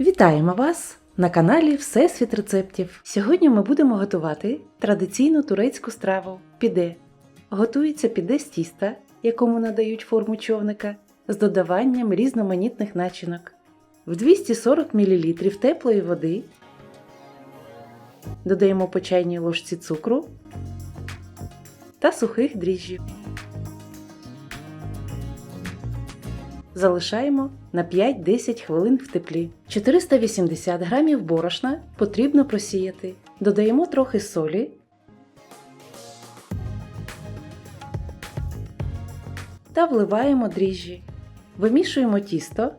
Вітаємо вас на каналі Всесвіт рецептів. Сьогодні ми будемо готувати традиційну турецьку страву піде. Готується піде з тіста, якому надають форму човника, з додаванням різноманітних начинок. В 240 мл теплої води додаємо по чайній ложці цукру та сухих дріжджів. Залишаємо на 5-10 хвилин в теплі. 480 грамів борошна потрібно просіяти. Додаємо трохи солі та вливаємо дріжджі. Вимішуємо тісто.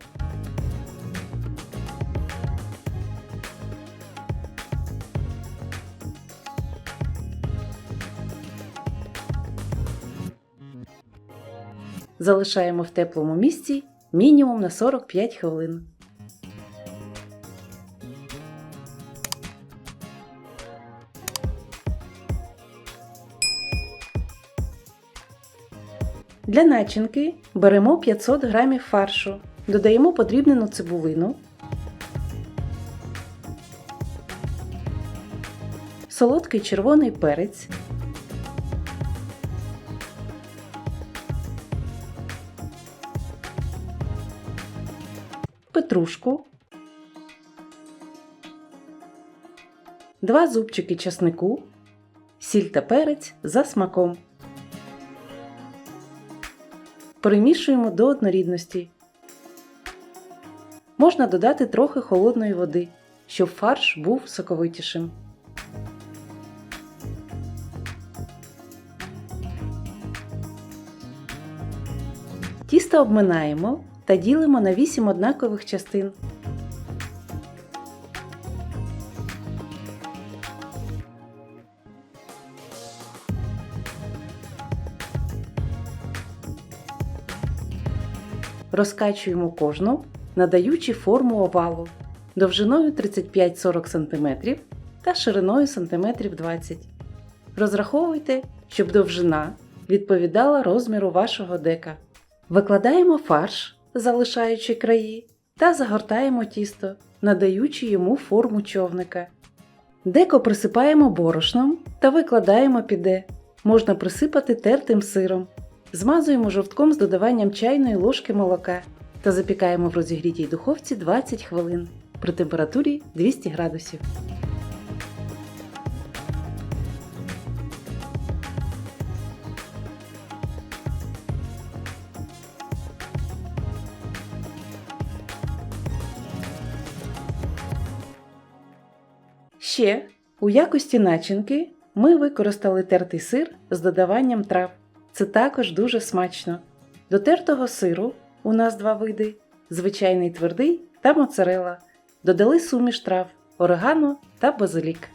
Залишаємо в теплому місці мінімум на 45 хвилин. Для начинки беремо 500 г фаршу, додаємо подрібнену цибулину, солодкий червоний перець, петрушку, два зубчики часнику, сіль та перець за смаком. Перемішуємо до однорідності. Можна додати трохи холодної води, щоб фарш був соковитішим. Тісто обминаємо та ділимо на 8 однакових частин. Розкачуємо кожну, надаючи форму овалу довжиною 35-40 см та шириною см 20 Розраховуйте, щоб довжина відповідала розміру вашого дека. Викладаємо фарш, залишаючи краї, та загортаємо тісто, надаючи йому форму човника. Деко присипаємо борошном та викладаємо піде. Можна присипати тертим сиром. Змазуємо жовтком з додаванням чайної ложки молока та запікаємо в розігрітій духовці 20 хвилин при температурі 200 градусів. Ще у якості начинки ми використали тертий сир з додаванням трав. Це також дуже смачно. До тертого сиру у нас два види: звичайний твердий та моцарела. Додали суміш трав, орегано та базилік.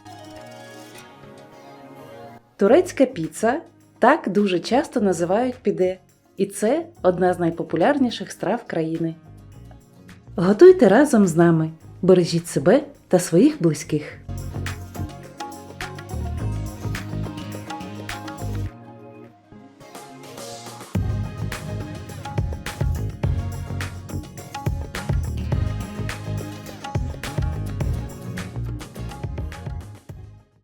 Турецька піца так дуже часто називають піде, і це одна з найпопулярніших страв країни. Готуйте разом з нами, бережіть себе та своїх близьких.